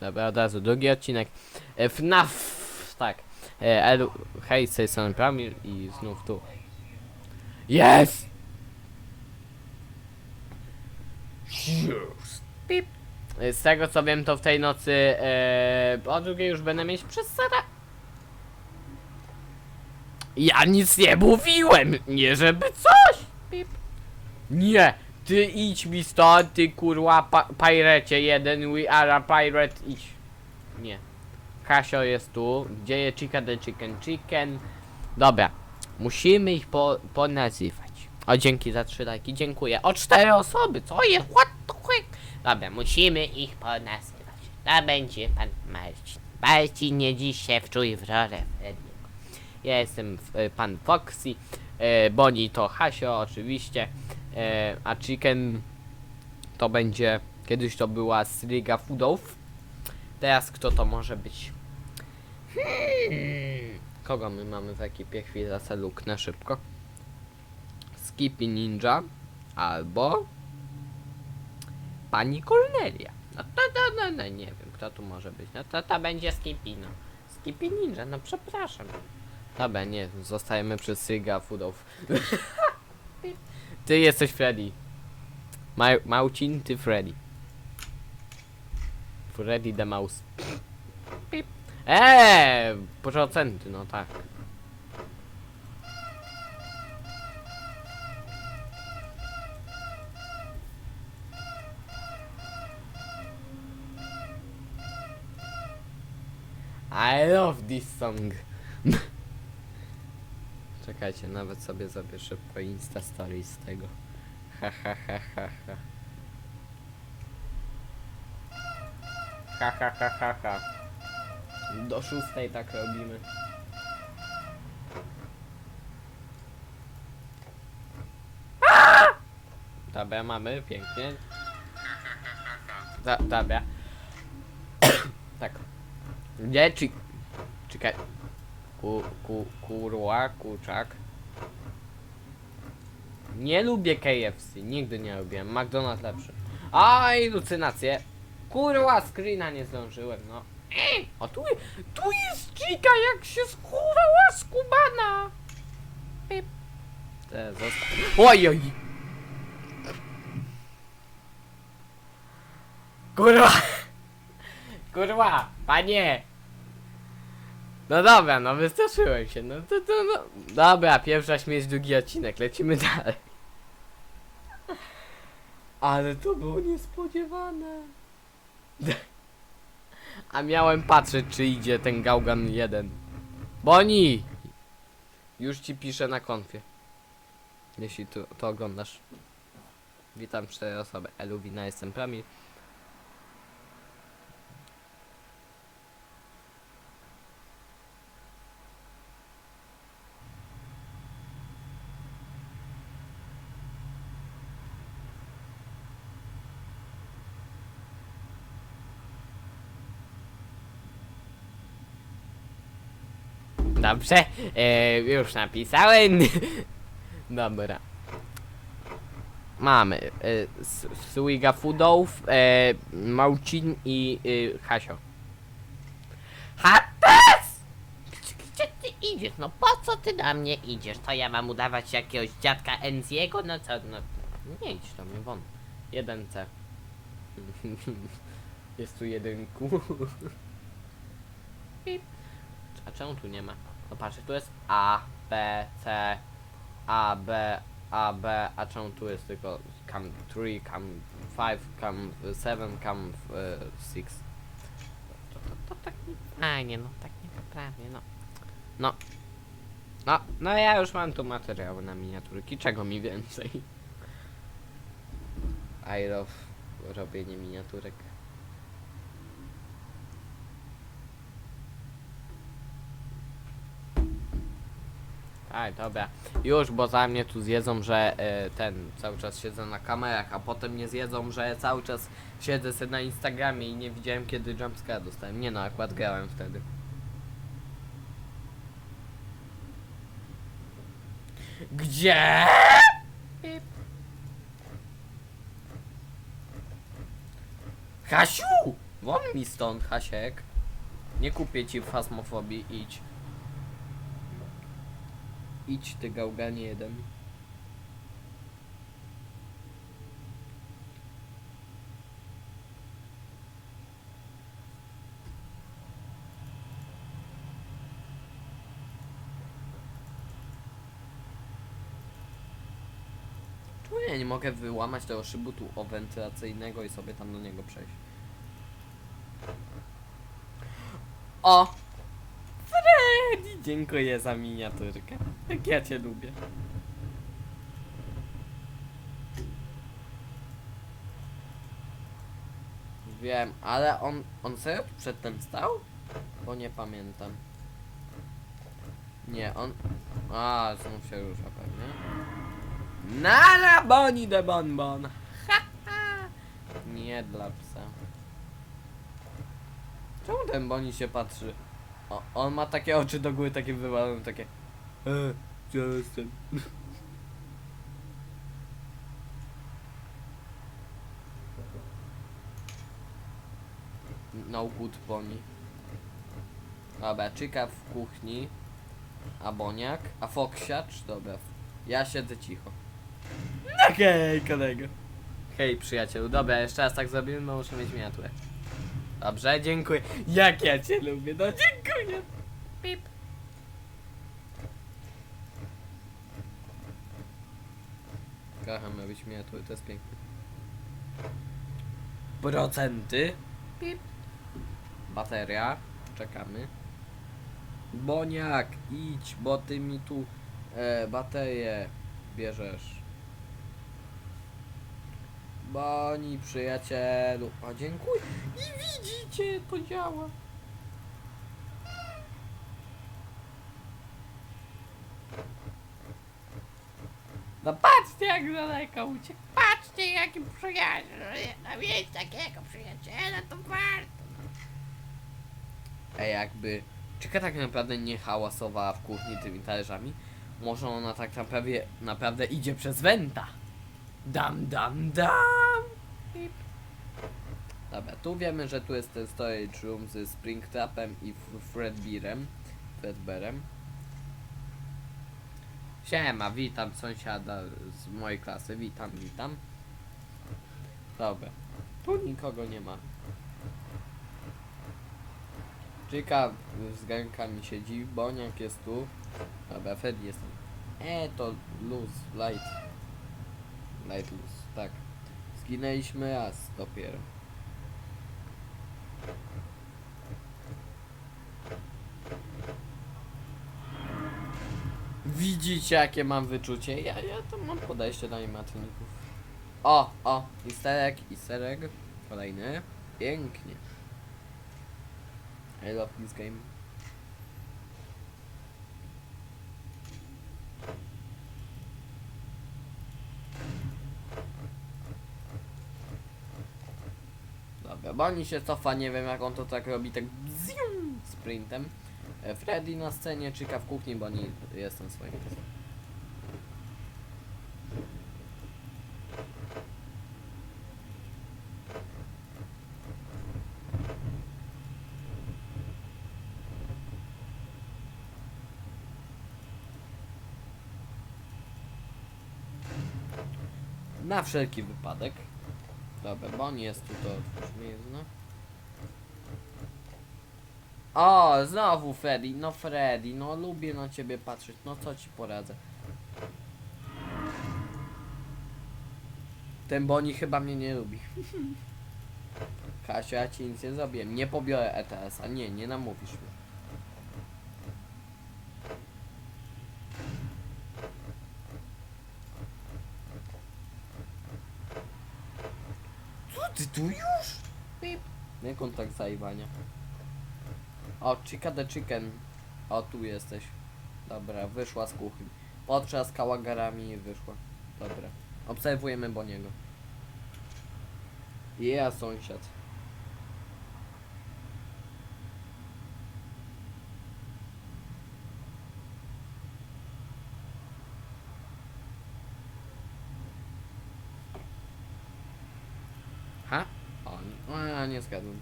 Dobra, od razu drugi odcinek. E, FNAF, tak. E, Elu, hej, z tej strony Pramil i znów tu. Yes! Pip. E, Z tego co wiem, to w tej nocy e, o drugiej już będę mieć przez. Ja nic nie mówiłem! Nie żeby coś! Pip. Nie! Ty idź mi stąd, ty kurwa pa pirecie jeden, we are a pirate, idź. Nie. Kasio jest tu. Gdzie jest chicken the chicken chicken? Dobra. Musimy ich po, ponazywać. O, dzięki za trzy lajki, dziękuję. O, cztery osoby, co jest? What the heck? Dobra, musimy ich ponazywać. To będzie pan Marcin. Marcin nie dziś się wczuj w rolę. Ja jestem e, pan Foxy. E, Boni to Hasio oczywiście. E, a Chicken to będzie. Kiedyś to była Sliga Foodów. Teraz kto to może być? Hmm. Kogo my mamy w ekipie? Chwila se luknę szybko. Skippy Ninja albo Pani Cornelia. No to, to no, no, nie wiem kto tu może być. No to to będzie Skippy no. Skippy Ninja, no przepraszam. Dobra, nie, zostajemy przy Sliga Foodów. Ty jesteś Freddy. Ma Maucin, ty Freddy. Freddy the Mouse. Pip. Eee, procenty, no tak. I love this song. Czekajcie, nawet sobie zrobię szybko Insta Stories z tego. Ha ha ha ha ha. Ha ha ha ha ha. Do szóstej tak robimy. Dobra, mamy, pięknie. Da, dobra. tak. Gdzie czy... Czekaj. Ku, ku, kurła, kurczak. Nie lubię KFC, nigdy nie lubiłem. McDonald's lepszy. Aj, lucynacje. Kurwa, screena nie zdążyłem, no. Ej, o tu, tu jest chica, jak się schowała skubana. Pip. Te, zostaw. Oj, oj. Kurwa. Kurwa, panie. No dobra, no wystraszyłem się, no to, to no. Dobra, pierwsza śmierć, drugi odcinek, lecimy dalej. Ale to było niespodziewane. A miałem patrzeć, czy idzie ten Gaugan 1. Boni! Już ci piszę na konfie. Jeśli tu, to oglądasz. Witam cztery osoby. Eluwina, jestem Pramil. Dobrze, e, już napisałem. Dobra. Mamy e, S- Swiga Foodów, e, Małcin i e, Hasio. Hates! Gdzie, ty idziesz? No po co ty na mnie idziesz? To ja mam udawać jakiegoś dziadka Enziego? No co, no nie idź do mnie, won. Jeden C. Jest tu. Pip. A czemu tu nie ma? No patrzcie, tu jest A, B, C, A, B, A, B, a czemu tu jest tylko cam 3, cam 5, cam 7, cam 6? To, to, to tak nie fajnie, no tak nie poprawnie, no. No. No, no ja już mam tu materiały na miniaturki, czego mi więcej? I love robienie miniaturek. Aj, dobra. Już, bo za mnie tu zjedzą, że e, ten cały czas siedzę na kamerach, a potem mnie zjedzą, że cały czas siedzę sobie na Instagramie i nie widziałem kiedy jumpscare dostałem. Nie no, akurat grałem wtedy. Gdzie? Hasiu! Won mi stąd, Hasiek. Nie kupię ci fasmofobii, idź. Idź ty gałganie jeden. Czemu ja nie mogę wyłamać tego szybutu o wentylacyjnego i sobie tam do niego przejść? O! Dziękuję za miniaturkę. Jak ja cię lubię. Wiem, ale on, on serio przedtem stał? Bo nie pamiętam. Nie, on... A, znów się rusza pewnie. Nara boni de bonbon. Ha, ha. Nie dla psa. Czemu ten boni się patrzy? O, on ma takie oczy do góry, takie wywalone, takie. E, gdzie jestem? No good boni. Dobra, czyka w kuchni. A boniak? A foksiacz? Dobra. Ja siedzę cicho. Okej, kolego. Hej, przyjacielu. Dobra, jeszcze raz tak zrobimy, bo muszę mieć miniaturę. Dobrze, dziękuję. Jak ja cię lubię, no dziękuję. Pip. Kocham robić miniatury, to jest piękne. Procenty. Pip. Bateria. Czekamy. Boniak, idź, bo ty mi tu e, baterię bierzesz. Boni, przyjacielu. A dziękuję. I widzicie, to działa. No patrzcie jak daleko uciekł. Patrzcie, jaki przyjaciel. A mieć takiego przyjaciela to warto. Ej, jakby Czyka tak naprawdę nie hałasowała w kuchni tymi talerzami. Może ona tak naprawdę, naprawdę idzie przez Wenta. Dam, dam, dam. Dobra, tu wiemy, że tu jest ten storage room ze Springtrapem i Fredbearem. Fredbearem. Siema, witam sąsiada z mojej klasy. Witam, witam. Dobra. Tu nikogo nie ma. Czyka z gękami siedzi, Boniak jest tu. Dobra, Freddy jest tam. E, to luz, light. Light luz, tak. Zginęliśmy raz dopiero. Widzicie jakie mam wyczucie? Ja, ja to mam podejście do animatroników. O, o, easter egg. Kolejny. Pięknie. I love this game. Dobra, bo oni się cofa, nie wiem jak on to tak robi, tak bzium, sprintem. E, Freddy na scenie, czyka w kuchni, bo nie jestem swoim piesem. Na wszelki wypadek. Dobra, bo on jest tu, to otwórzmy jedno. O, znowu Freddy, no Freddy, no lubię na ciebie patrzeć, no co ci poradzę. Ten Boni chyba mnie nie lubi. Kasia, ja ci nic nie zrobiłem, nie pobiorę ETS-a, nie, nie namówisz mnie. Co ty tu już? Pip. Nie kontakt zajwania. O, Chica the Chicken. O, tu jesteś. Dobra, wyszła z kuchni. Potrzaskała garami i wyszła. Dobra. Obserwujemy Boniego. Ja sąsiad. Ha? O, nie, zgadłem.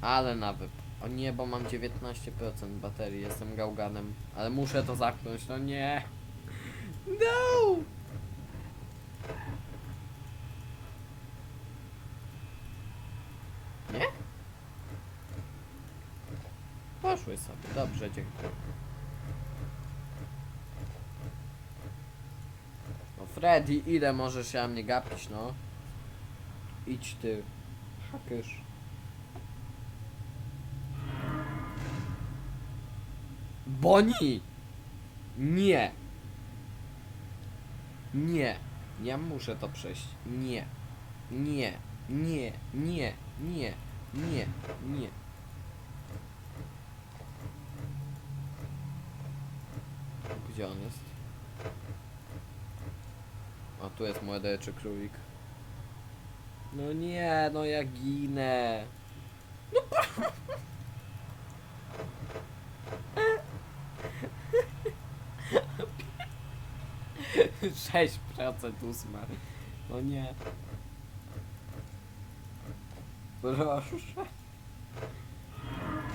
Ale na wyp. O nie, bo mam 19% baterii, jestem gałganem. Ale muszę to zamknąć, no nie. No! Nie? Poszły sobie, dobrze, dziękuję. No Freddy, ile możesz się na mnie gapić, no? Idź ty, hakysz. Boni! Nie! Nie! Ja muszę to przejść. Nie! Nie! Nie! Nie! Nie! Nie! Nie! Gdzie on jest? A tu jest młodeczy królik. No nie, no ja ginę. No 6% ósma. No nie. Proszę.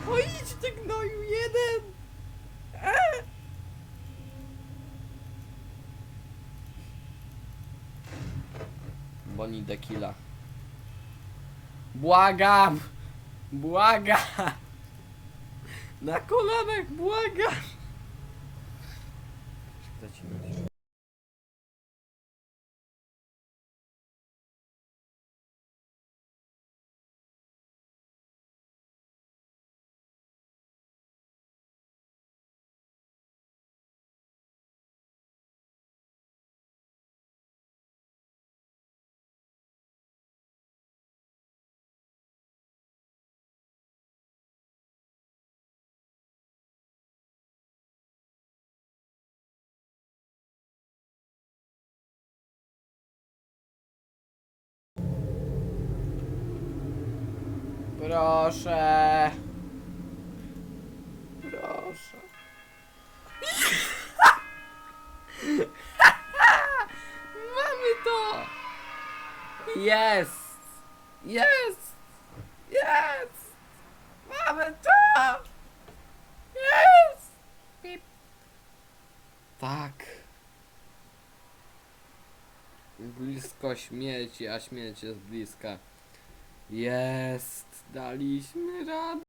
O idź ty gnoju, jeden! Eee! Boni Dekila. Błagam! Błagam! Na kolanach błagam! Zacinać. Proszę. Proszę. Mamy to! Jest! Jest! Jest! Mamy to! Jest! Pip. Tak. Blisko śmierci, a śmierć jest bliska. Jest! Daliśmy radę.